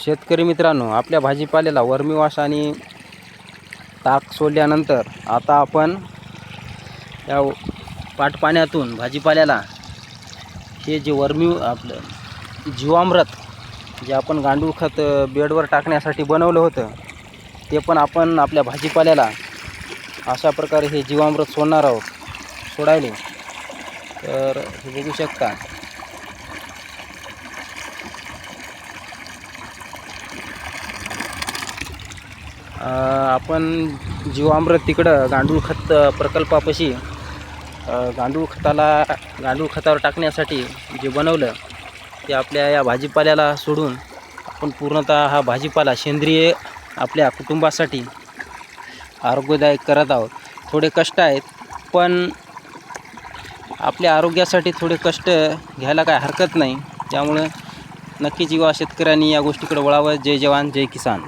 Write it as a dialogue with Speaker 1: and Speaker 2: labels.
Speaker 1: शेतकरी मित्रांनो आपल्या भाजीपाल्याला वर्मीवाश आणि ताक सोडल्यानंतर आता आपण या पाटपाण्यातून भाजीपाल्याला हे जे वर्मी आपलं जीवामृत जे आपण गांडूळ खत बेडवर टाकण्यासाठी बनवलं होतं ते पण आपण आपल्या भाजीपाल्याला अशा प्रकारे हे जीवामृत सोडणार आहोत सोडायले. तर हे बघू शकता. आपण जीवामृत तिकडं गांडूळ खत प्रकल्पापाशी गांडूळ खताला गांडूळ खतावर टाकण्यासाठी जे बनवलं ते आपल्या या भाजीपाल्याला सोडून आपण पूर्णतः हा भाजीपाला सेंद्रिय आपल्या कुटुंबासाठी आरोग्यदायक करत आहोत. थोडे कष्ट आहेत पण आपल्या आरोग्यासाठी थोडे कष्ट घ्यायला काय हरकत नाही. त्यामुळं नक्कीच युवा शेतकऱ्यांनी या गोष्टीकडे वळावं. जय जवान जय किसान.